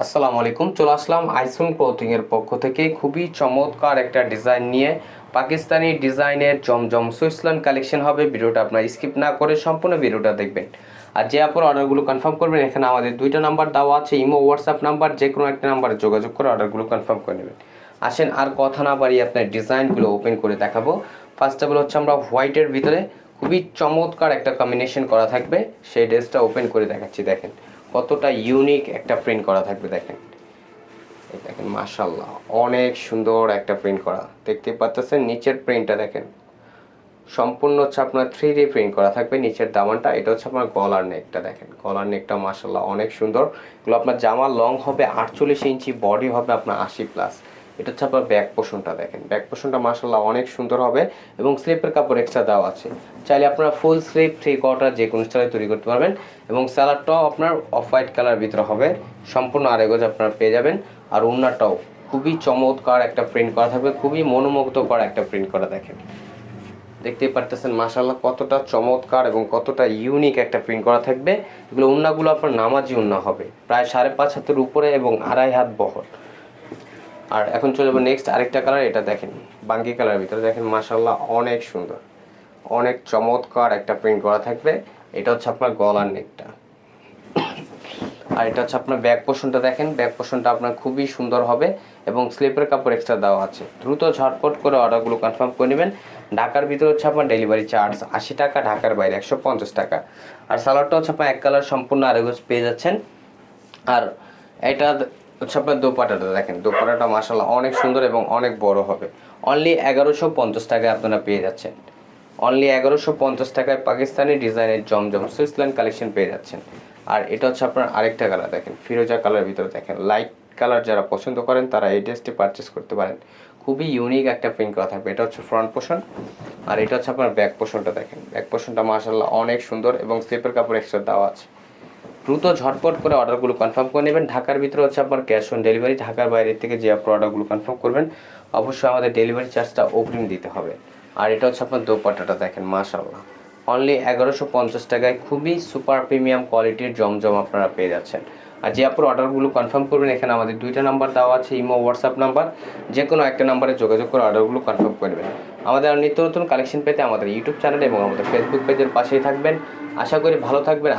আসসালামু আলাইকুম, চলে আসলাম আইসুন ক্লোথিং এর পক্ষ থেকে। খুবই চমৎকার একটা ডিজাইন নিয়ে। পাকিস্তানি ডিজাইনের জমজম সুইসল্যান্ড কালেকশন হবে। ভিডিওটা আপনার স্কিপ না করে সম্পূর্ণ ভিডিওটা দেখবেন। আর যে আপনার অর্ডারগুলো কনফার্ম করবেন, এখানে আমাদের দুইটা নাম্বার দেওয়া আছে। ইমো হোয়াটসঅ্যাপ নাম্বার যে কোনো একটা নাম্বারে যোগাযোগ করে অর্ডারগুলো কনফার্ম করে নেবেন। আসেন, আর কথা না বাড়িয়ে আপনার ডিজাইনগুলো ওপেন করে দেখাবো। ফার্স্ট অফ অল হচ্ছে আমরা হোয়াইটের ভিতরে খুবই চমৎকার একটা কম্বিনেশন করা থাকবে। সেই ড্রেসটা ওপেন করে দেখাচ্ছি, দেখেন। কতটা ইউনিক একটা প্রিন্ট করা থাকবে দেখেন। দেখেন মাশাল্লাহ অনেক সুন্দর একটা প্রিন্ট করা। দেখতে পাচ্ছেন নিচের প্রিন্টটা দেখেন। সম্পূর্ণ হচ্ছে আপনার থ্রি ডি প্রিন্ট করা থাকবে নিচের দামানটা। এটা হচ্ছে আপনার গলার নেকটা দেখেন। গলার নেকটা মাসাল্লাহ অনেক সুন্দর। এগুলো আপনার জামা লং হবে, আটচল্লিশ ইঞ্চি বডি হবে আপনার আশি প্লাস এটা হচ্ছে আপনার ব্যাক পোষণটা দেখেন। ব্যাক পোষণটা মাশাল্লাহ অনেক সুন্দর হবে এবং স্লিপের কাপড় এক্সট্রা দেওয়া আছে। চাইলে আপনারা ফুল স্লিপ থ্রি কোয়ার্টার যে কোনো স্টাইলে তৈরি করতে পারবেন এবং স্যালাডটাও আপনার অফ হোয়াইট কালার ভিতরে হবে। সম্পূর্ণ আরেগজ আপনারা পেয়ে যাবেন। আর উন্নাটাও খুবই চমৎকার একটা প্রিন্ট করা থাকবে, খুবই মনোমুগ্ধকর একটা প্রিন্ট করা দেখেন। দেখতেই পারতেছেন মাশাল্লাহ কতটা চমৎকার এবং কতটা ইউনিক একটা প্রিন্ট করা থাকবে। এগুলো উন্নাগুলো আপনার নামাজি উন্না হবে। প্রায় সাড়ে পাঁচ হাতের উপরে এবং আড়াই হাত বহর। আর এখন চলে যাব নেক্সট আরেকটা কালার এটা দেখেন, বাঙ্কি কালার ভিতরে। দেখেন মাশাল্লাহ অনেক সুন্দর। অনেক চমৎকার একটা প্রিন্ট করা থাকবে। এটা হচ্ছে আপনার গলার নেকটা। আর এটা হচ্ছে আপনার ব্যাক পোষণটা দেখেন। ব্যাক পোষণটা আপনার খুবই সুন্দর হবে এবং স্লিপের কাপড় এক্সট্রা দেওয়া আছে। দ্রুত ঝটপট করে অর্ডারগুলো কনফার্ম করে নেবেন। ঢাকার ভিতরে হচ্ছে আপনার ডেলিভারি চার্জ আশি টাকা, ঢাকার বাইরে একশো পঞ্চাশ টাকা। আর সালোয়ারটা হচ্ছে আপনার এক কালার সম্পূর্ণ আরেগোজ পেয়ে যাচ্ছেন। আর এটা হচ্ছে আপনার দোপাটাটা দেখেন দোপাটাটা মাসাল্লাহ অনেক সুন্দর এবং অনেক বড় হবে। অনলি এগারোশো পঞ্চাশ টাকায় আপনারা পেয়ে যাচ্ছেন। অনলি এগারোশো পঞ্চাশ টাকায় পাকিস্তানি ডিজাইনের জমজম সুইসল্যান্ড কালেকশন পেয়ে যাচ্ছেন। আর এটা হচ্ছে আপনার আরেকটা কালার দেখেন, ফিরোজা কালার ভিতরে দেখেন। লাইট কালার যারা পছন্দ করেন, তারা এই ড্রেসটি পারচেস করতে পারেন। খুবই ইউনিক একটা প্রিন্ট করা থাকবে। এটা হচ্ছে ফ্রন্ট পোর্শন আর এটা হচ্ছে আপনার ব্যাক পোর্শনটা দেখেন। ব্যাক পোর্শনটা মাসাল্লাহ অনেক সুন্দর এবং স্লিপের কাপড় এক্সট্রা দেওয়া আছে। দ্রুত ঝটপট করে অর্ডারগুলো কনফার্ম করে নেবেন। ঢাকার ভিতরে হচ্ছে আপনার ক্যাশ অন ডেলিভারি ঢাকার বাইরের থেকে যে আপনার অর্ডারগুলো কনফার্ম করবেন, অবশ্যই আমাদের ডেলিভারি চার্জটা অগ্রিম দিতে হবে। আর এটা হচ্ছে আপনার দোপাট্টাটা দেখেন মাশাল্লাহ অনলি এগারোশো পঞ্চাশ টাকায় খুবই সুপার প্রিমিয়াম কোয়ালিটির জমজম আপনারা পেয়ে যাচ্ছেন। আর যে আপনার অর্ডারগুলো কনফার্ম করবেন, এখানে আমাদের দুইটা নাম্বার দেওয়া আছে, ইমো হোয়াটসঅ্যাপ নাম্বার যে কোনো একটা নাম্বারে যোগাযোগ করে অর্ডারগুলো কনফার্ম করবেন আমাদের নিত্য নতুন কালেকশন পেতে আমাদের ইউটিউব চ্যানেল এবং আমাদের ফেসবুক পেজের পাশেই থাকবেন। আশা করি ভালো থাকবেন।